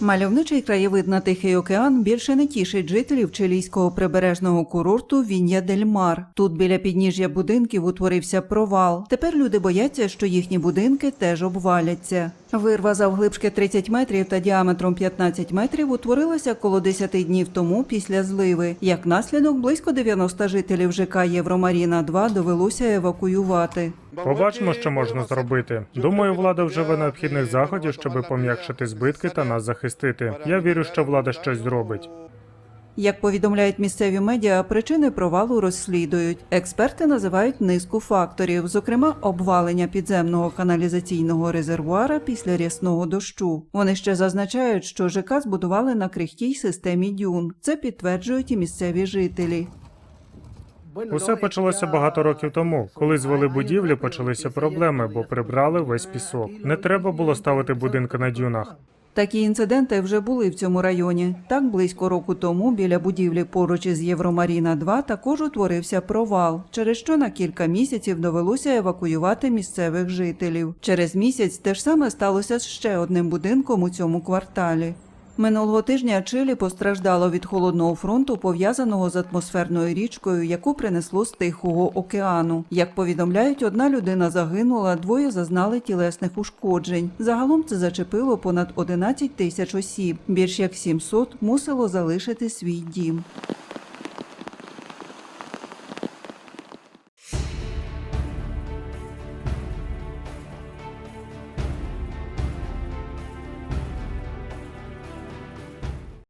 Мальовничий краєвид на Тихий океан більше не тішить жителів чилійського прибережного курорту Він'я дель Мар. Тут біля підніжжя будинків утворився провал. Тепер люди бояться, що їхні будинки теж обваляться. Вирва завглибшки 30 метрів та діаметром 15 метрів утворилася коло 10 днів тому після зливи. Як наслідок, близько 90 жителів ЖК Євромаріна 2 довелося евакуювати. Побачимо, що можна зробити. Думаю, влада вживе необхідних заходів, щоб пом'якшити збитки та нас захистити. Я вірю, що влада щось зробить. Як повідомляють місцеві медіа, причини провалу розслідують. Експерти називають низку факторів, зокрема обвалення підземного каналізаційного резервуара після рясного дощу. Вони ще зазначають, що ЖК збудували на крихкій системі дюн. Це підтверджують і місцеві жителі. Усе почалося багато років тому. Коли звели будівлю, почалися проблеми, бо прибрали весь пісок. Не треба було ставити будинки на дюнах. Такі інциденти вже були в цьому районі. Так близько року тому біля будівлі поруч із Євромаріна 2 також утворився провал, через що на кілька місяців довелося евакуювати місцевих жителів. Через місяць те ж саме сталося з ще одним будинком у цьому кварталі. Минулого тижня Чилі постраждало від холодного фронту, пов'язаного з атмосферною річкою, яку принесло з Тихого океану. Як повідомляють, одна людина загинула, двоє зазнали тілесних ушкоджень. Загалом це зачепило понад 11 тисяч осіб. Більш як 700 мусило залишити свій дім.